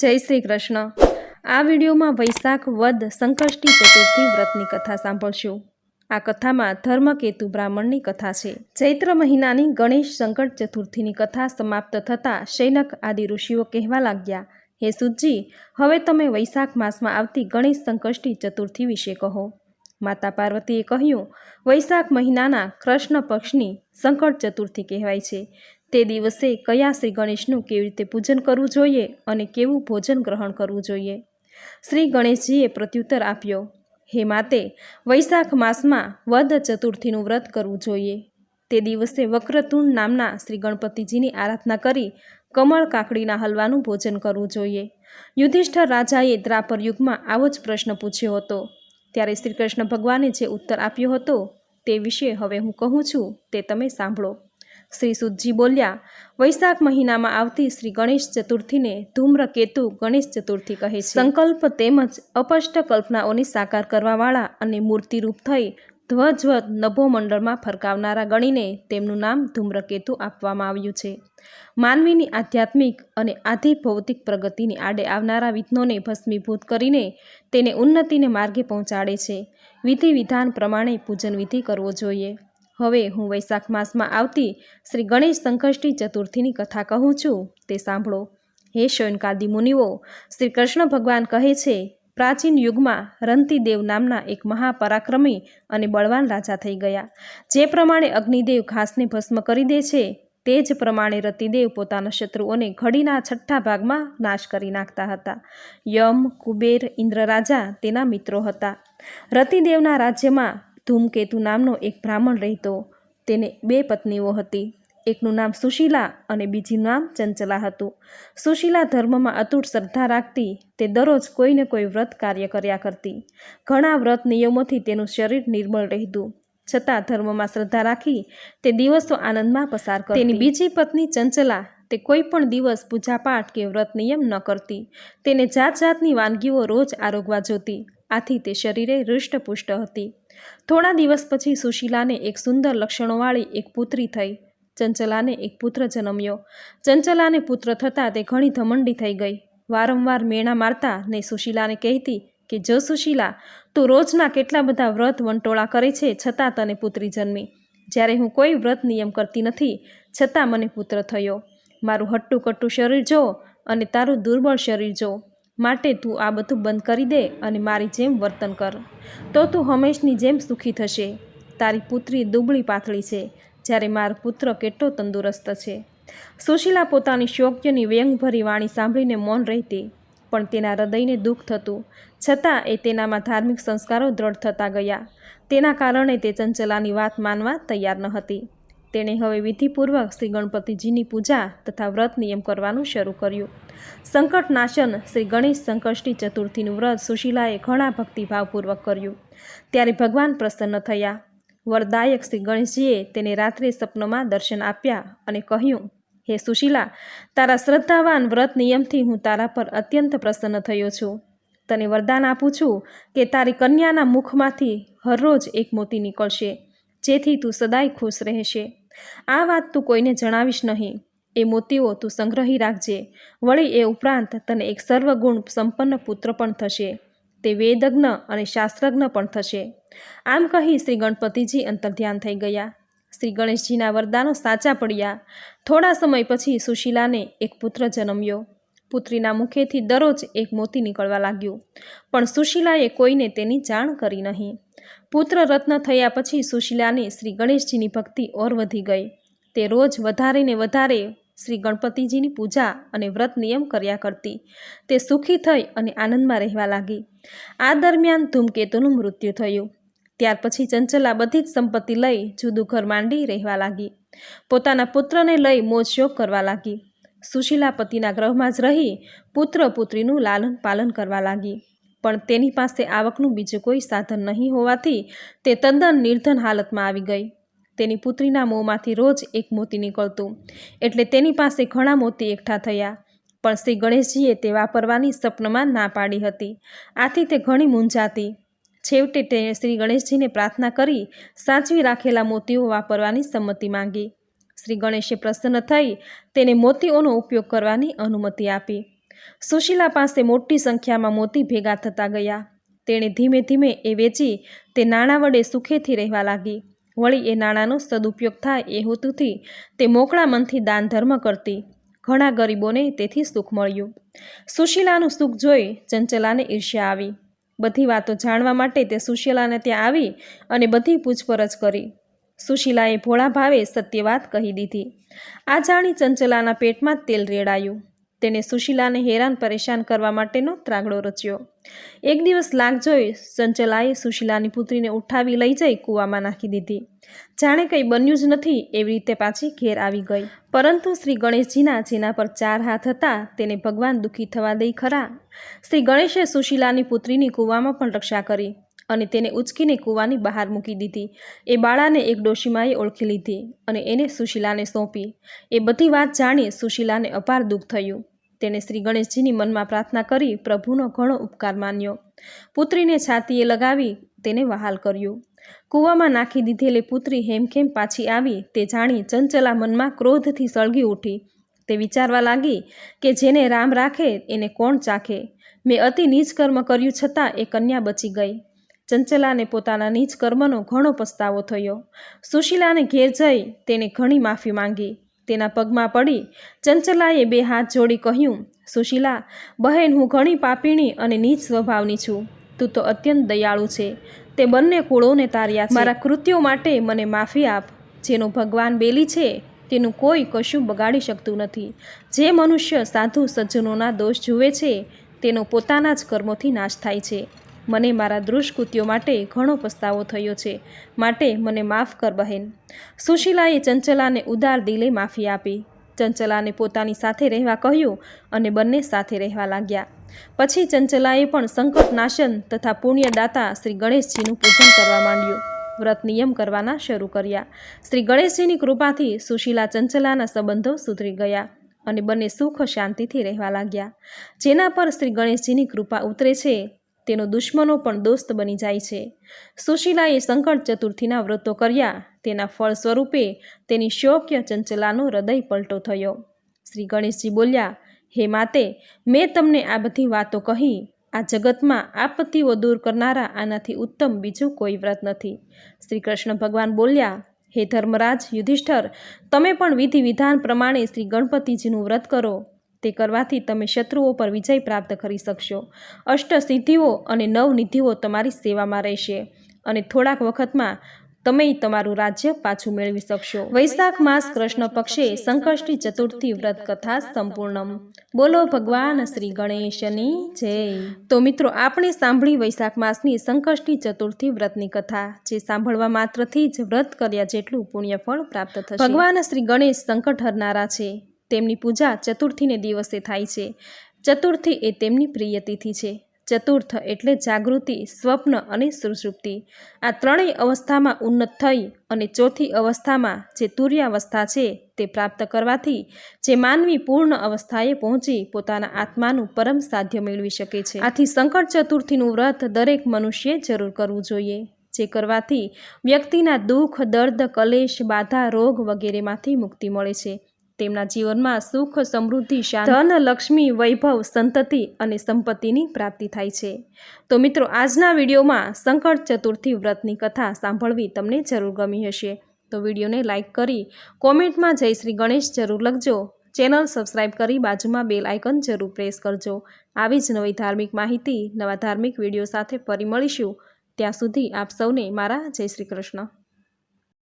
જય શ્રી કૃષ્ણ. આ વિડીયોમાં વૈશાખ વદ સંકષ્ટી ચતુર્થી વ્રતની કથા સાંભળશું. આ કથામાં ધર્મકેતુ બ્રાહ્મણની કથા છે. ચૈત્ર મહિનાની ગણેશ સંકટ ચતુર્થીની કથા સમાપ્ત થતાં શૈનક આદિ ઋષિઓ કહેવા લાગ્યા, હે સુજી હવે તમે વૈશાખ માસમાં આવતી ગણેશ સંકષ્ટી ચતુર્થી વિશે કહો. માતા પાર્વતીએ કહ્યું, વૈશાખ મહિનાના કૃષ્ણ પક્ષની સંકટ ચતુર્થી કહેવાય છે. તે દિવસે કયા શ્રી ગણેશનું કેવી રીતે પૂજન કરવું જોઈએ અને કેવું ભોજન ગ્રહણ કરવું જોઈએ? શ્રી ગણેશજીએ પ્રત્યુત્તર આપ્યો, હે માતે, વૈશાખ માસમાં વદ ચતુર્થીનું વ્રત કરવું જોઈએ. તે દિવસે વક્રતુંડ નામના શ્રી ગણપતિજીની આરાધના કરી કમળ કાકડીના હલવાનું ભોજન કરવું જોઈએ. યુધિષ્ઠર રાજાએ દ્રાપર યુગમાં આવો જ પ્રશ્ન પૂછ્યો હતો. ત્યારે શ્રી કૃષ્ણ ભગવાને જે ઉત્તર આપ્યો હતો તે વિશે હવે હું કહું છું, તે તમે સાંભળો. શ્રી સુદજી બોલ્યા, વૈશાખ મહિનામાં આવતી શ્રી ગણેશ ચતુર્થીને ધૂમ્રકેતુ ગણેશ ચતુર્થી કહે છે. સંકલ્પ તેમજ અપષ્ટ કલ્પનાઓને સાકાર કરવાવાળા અને મૂર્તિરૂપ થઈ ધ્વજવત નભોમંડળમાં ફરકાવનારા ગણીને તેમનું નામ ધૂમ્રકેતુ આપવામાં આવ્યું છે. માનવીની આધ્યાત્મિક અને આધિ ભૌતિક પ્રગતિની આડે આવનારા વિઘ્નોને ભસ્મીભૂત કરીને તેને ઉન્નતિને માર્ગે પહોંચાડે છે. વિધિ વિધાન પ્રમાણે પૂજન વિધિ કરવો જોઈએ. હવે હું વૈશાખ માસમાં આવતી શ્રી ગણેશ સંકષ્ટી ચતુર્થીની કથા કહું છું. તે સાંભળો. હે શયનકાદી મુનિઓ, શ્રી કૃષ્ણ ભગવાન કહે છે, પ્રાચીન યુગમાં રંતિદેવ નામના એક મહાપરાક્રમી અને બળવાન રાજા થઈ ગયા. જે પ્રમાણે અગ્નિદેવ ઘાસને ભસ્મ કરી દે છે, તે જ પ્રમાણે રતિદેવ પોતાના શત્રુઓને ઘડીના છઠ્ઠા ભાગમાં નાશ કરી નાખતા હતા. યમ, કુબેર, ઇન્દ્રરાજા તેના મિત્રો હતા. રતિદેવના રાજ્યમાં ધૂમકેતુ નામનો એક બ્રાહ્મણ રહેતો. તેને બે પત્નીઓ હતી. એકનું નામ સુશીલા અને બીજીનું નામ ચંચલા હતું. સુશીલા ધર્મમાં અતૂટ શ્રદ્ધા રાખતી, તે દરરોજ કોઈને કોઈ વ્રત કાર્ય કર્યા કરતી. ઘણા વ્રત નિયમોથી તેનું શરીર નિર્મળ રહેતું. છતાં ધર્મમાં શ્રદ્ધા રાખી, તે દિવસો આનંદમાં પસાર કરતી. તેની બીજી પત્ની ચંચલા, તે કોઈ પણ દિવસ પૂજાપાઠ કે વ્રત નિયમ ન કરતી. તેને જાત જાતની વાનગીઓ રોજ આરોગવા જોતી. આથી તે શરીરે હૃષ્ટપુષ્ટ હતી. થોડા દિવસ પછી સુશીલાને એક સુંદર લક્ષણોવાળી એક પુત્રી થઈ. ચંચલાને એક પુત્ર જન્મ્યો. ચંચલાને પુત્ર થતાં તે ઘણી ધમંડી થઈ ગઈ. વારંવાર મેણા મારતા ને સુશીલાને કહેતી કે, જો સુશીલા, તું રોજના કેટલા બધા વ્રત વંટોળા કરે છે, છતાં તને પુત્રી જન્મી. જ્યારે હું કોઈ વ્રત નિયમ કરતી નથી, છતાં મને પુત્ર થયો. મારું હટ્ટું કટ્ટું શરીર જો અને તારું દુર્બળ શરીર જો. માટે તું આ બધું બંધ કરી દે અને મારી જેમ વર્તન કર. તો તું હંમેશની જેમ સુખી થશે. તારી પુત્રી દુબળી પાતળી છે, જ્યારે મારો પુત્ર કેટલો તંદુરસ્ત છે. સુશીલા પોતાની શોક્યની વ્યંગભરી વાણી સાંભળીને મૌન રહેતી, પણ તેના હૃદયને દુઃખ થતું. છતાં એ તેનામાં ધાર્મિક સંસ્કારો દ્રઢ થતા ગયા. તેના કારણે તે ચંચલાની વાત માનવા તૈયાર ન હતી. તેણે હવે વિધિપૂર્વક શ્રી ગણપતિજીની પૂજા તથા વ્રત નિયમ કરવાનું શરૂ કર્યું. સંકટ નાશન શ્રી ગણેશ સંકષ્ટી ચતુર્થીનું વ્રત સુશીલાએ ઘણા ભક્તિભાવપૂર્વક કર્યું. ત્યારે ભગવાન પ્રસન્ન થયા. વરદાયક શ્રી ગણેશજીએ તેને રાત્રે સપનમાં દર્શન આપ્યા અને કહ્યું, હે સુશીલા, તારા શ્રદ્ધાવાન વ્રત નિયમથી હું તારા પર અત્યંત પ્રસન્ન થયો છું. તને વરદાન આપું છું કે તારી કન્યાના મુખમાંથી હરરોજ એક મોતી નીકળશે, જેથી તું સદાય ખુશ રહેશે. આ વાત તું કોઈને જણાવીશ નહીં. એ મોતીઓ તું સંગ્રહી રાખજે. વળી એ ઉપરાંત તને એક સર્વગુણ સંપન્ન પુત્ર પણ થશે. તે વેદજ્ઞ અને શાસ્ત્રજ્ઞ પણ થશે. આમ કહી શ્રી ગણપતિજી અંતર્ધ્યાન થઈ ગયા. શ્રી ગણેશજીના વરદાનો સાચા પડ્યા. થોડા સમય પછી સુશીલાને એક પુત્ર જન્મ્યો. પુત્રીના મુખેથી દરરોજ એક મોતી નીકળવા લાગ્યું. પણ સુશીલાએ કોઈને તેની જાણ કરી નહીં. પુત્ર રત્ન થયા પછી સુશીલાને શ્રી ગણેશજીની ભક્તિ ઓર વધી ગઈ. તે રોજ વધારે ને વધારે શ્રી ગણપતિજીની પૂજા અને વ્રત નિયમ કર્યા કરતી. તે સુખી થઈ અને આનંદમાં રહેવા લાગી. આ દરમિયાન ધૂમકેતુનું મૃત્યુ થયું. ત્યાર પછી ચંચલા બધી જ સંપત્તિ લઈ જુદું ઘર માંડી રહેવા લાગી. પોતાના પુત્રને લઈ મોજ શોખ કરવા લાગી. સુશીલા પતિના ગ્રહમાં જ રહી પુત્ર પુત્રીનું લાલન પાલન કરવા લાગી. પણ તેની પાસે આવકનું બીજું કોઈ સાધન નહીં હોવાથી તે તદ્દન નિર્ધન હાલતમાં આવી ગઈ. તેની પુત્રીના મોંમાંથી રોજ એક મોતી નીકળતું. એટલે તેની પાસે ઘણા મોતી એકઠા થયા. પણ શ્રી ગણેશજીએ તે વાપરવાની સપનમાં ના પાડી હતી. આથી તે ઘણી મૂંઝાતી. છેવટે તેણે શ્રી ગણેશજીને પ્રાર્થના કરી સાચવી રાખેલા મોતીઓ વાપરવાની સંમતિ માંગી. શ્રી ગણેશે પ્રસન્ન થઈ તેને મોતીઓનો ઉપયોગ કરવાની અનુમતિ આપી. સુશીલા પાસે મોટી સંખ્યામાં મોતી ભેગા થતા ગયા. તેણે ધીમે ધીમે એ વેચી તે નાણાં વડે સુખેથી રહેવા લાગી. વળી એ નાણાંનો સદુપયોગ થાય એ હેતુથી તે મોકળા મનથી દાન ધર્મ કરતી. ઘણા ગરીબોને તેથી સુખ મળ્યું. સુશીલાનું સુખ જોઈ ચંચલાને ઈર્ષ્યા આવી. બધી વાતો જાણવા માટે તે સુશીલાને ત્યાં આવી અને બધી પૂછપરછ કરી. સુશીલાએ ભોળા ભાવે સત્ય વાત કહી દીધી. આ જાણી ચંચલાના પેટમાં તેલ રેડાયું. તેને સુશીલાને હેરાન પરેશાન કરવા માટેનો ત્રાગડો રચ્યો. એક દિવસ લાગ જોઈ ચંચલાએ સુશીલાની પુત્રીને ઉઠાવી લઈ જઈ કૂવામાં નાખી દીધી. જાણે કંઈ બન્યું જ નથી એવી રીતે પાછી ઘેર આવી ગઈ. પરંતુ શ્રી ગણેશજીના જેના પર ચાર હાથ હતા તેને ભગવાન દુઃખી થવા દઈ ખરા. શ્રી ગણેશે સુશીલાની પુત્રીની કૂવામાં પણ રક્ષા કરી. અને તેને ઉચકીને કૂવાની બહાર મૂકી દીધી. એ બાળાને એક ડોશીમાએ ઓળખી લીધી અને એને સુશીલાને સોંપી. એ બધી વાત જાણી સુશીલાને અપાર દુઃખ થયું. તેણે શ્રી ગણેશજીની મનમાં પ્રાર્થના કરી પ્રભુનો ઘણો ઉપકાર માન્યો. પુત્રીને છાતીએ લગાવી તેને વહાલ કર્યું. કૂવામાં નાખી દીધેલી પુત્રી હેમખેમ પાછી આવી તે જાણી ચંચલા મનમાં ક્રોધથી સળગી ઉઠી. તે વિચારવા લાગી કે જેને રામ રાખે એને કોણ ચાખે? મેં અતિ નીચ કર્યું છતાં એ કન્યા બચી ગઈ. ચંચલાને પોતાના નીચ કર્મનો ઘણો પસ્તાવો થયો. સુશીલાને ઘેર જઈ તેને ઘણી માફી માંગી. તેના પગમાં પડી ચંચલાએ બે હાથ જોડી કહ્યું, સુશીલા, બહેન હું ઘણી પાપીણી અને નીચ સ્વભાવની છું. તું તો અત્યંત દયાળુ છે. તે બંને કુળોને તાર્યા મારા કૃત્યો માટે મને માફી આપ. જેનો ભગવાન બેલી છે, તેનું કોઈ કશું બગાડી શકતું નથી. જે મનુષ્ય સાધુ સજ્જનોના દોષ જુએ છે, તેનો પોતાના જ કર્મોથી નાશ થાય છે. મને મારા દુષ્કૃત્યો માટે ઘણો પસ્તાવો થયો છે. માટે મને માફ કર બહેન. સુશીલાએ ચંચલાને ઉદાર દિલે માફી આપી. ચંચલાને પોતાની સાથે રહેવા કહ્યું અને બંને સાથે રહેવા લાગ્યા. પછી ચંચલાએ પણ સંકટનાશન તથા પુણ્યદાતા શ્રી ગણેશજીનું પૂજન કરવા માંડ્યું. વ્રત નિયમ કરવાના શરૂ કર્યા. શ્રી ગણેશજીની કૃપાથી સુશીલા ચંચલાના સંબંધો સુધરી ગયા અને બંને સુખ શાંતિથી રહેવા લાગ્યા. જેના પર શ્રી ગણેશજીની કૃપા ઉતરે છે તેનો દુશ્મનો પણ દોસ્ત બની જાય છે. સુશીલાએ સંકટ ચતુર્થીના વ્રતો કર્યા. તેના ફળ સ્વરૂપે તેની શોક્ય ચંચલાનો હૃદય પલટો થયો. શ્રી ગણેશજી બોલ્યા, હે માતે, મેં તમને આ બધી વાતો કહી. આ જગતમાં આપત્તિઓ દૂર કરનારા આનાથી ઉત્તમ બીજું કોઈ વ્રત નથી. શ્રી કૃષ્ણ ભગવાન બોલ્યા, હે ધર્મરાજ યુધિષ્ઠર, તમે પણ વિધિ વિધાન પ્રમાણે શ્રી ગણપતિજીનું વ્રત કરો. તે કરવાથી તમે શત્રુઓ પર વિજય પ્રાપ્ત કરી શકશો. અષ્ટ સિદ્ધિઓ અને નવ નિધિઓ તમારી સેવામાં રહેશે અને થોડાક વખતમાં તમે તમારું રાજ્ય પાછું મેળવી શકશો. વૈશાખ માસ કૃષ્ણ પક્ષે સંકષ્ટી ચતુર્થી વ્રત કથા સંપૂર્ણમ. બોલો ભગવાન શ્રી ગણેશની જય. તો મિત્રો, આપણે સાંભળી વૈશાખ માસની સંકષ્ટી ચતુર્થી વ્રતની કથા, જે સાંભળવા માત્રથી જ વ્રત કર્યા જેટલું પુણ્યફળ પ્રાપ્ત થશે. ભગવાન શ્રી ગણેશ સંકટ હરનારા છે. તેમની પૂજા ચતુર્થીને દિવસે થાય છે. ચતુર્થી એ તેમની પ્રિય તિથિ છે. ચતુર્થ એટલે જાગૃતિ, સ્વપ્ન અને સુષુપ્તિ આ ત્રણેય અવસ્થામાં ઉન્નત થઈ અને ચોથી અવસ્થામાં જે તુર્યાવસ્થા છે તે પ્રાપ્ત કરવાથી જે માનવી પૂર્ણ અવસ્થાએ પહોંચી પોતાના આત્માનું પરમ સાધ્ય મેળવી શકે છે. આથી સંકટ ચતુર્થીનું વ્રત દરેક મનુષ્યએ જરૂર કરવું જોઈએ, જે કરવાથી વ્યક્તિના દુઃખ, દર્દ, કલેશ, બાધા, રોગ વગેરેમાંથી મુક્તિ મળે છે. તેમના જીવનમાં સુખ, સમૃદ્ધિ ધન, લક્ષ્મી, વૈભવ, સંતતિ અને સંપત્તિની પ્રાપ્તિ થાય છે. તો મિત્રો, આજના વિડીયોમાં સંકટ ચતુર્થી વ્રતની કથા સાંભળવી તમને જરૂર ગમી હશે. તો વિડીયોને લાઇક કરી કોમેન્ટમાં જય શ્રી ગણેશ જરૂર લખજો. ચેનલ સબસ્ક્રાઇબ કરી બાજુમાં બેલ આઇકન જરૂર પ્રેસ કરજો. આવી જ નવી ધાર્મિક માહિતી, નવા ધાર્મિક વીડિયો સાથે ફરી મળીશું. ત્યાં સુધી આપ સૌને મારા જય શ્રી કૃષ્ણ.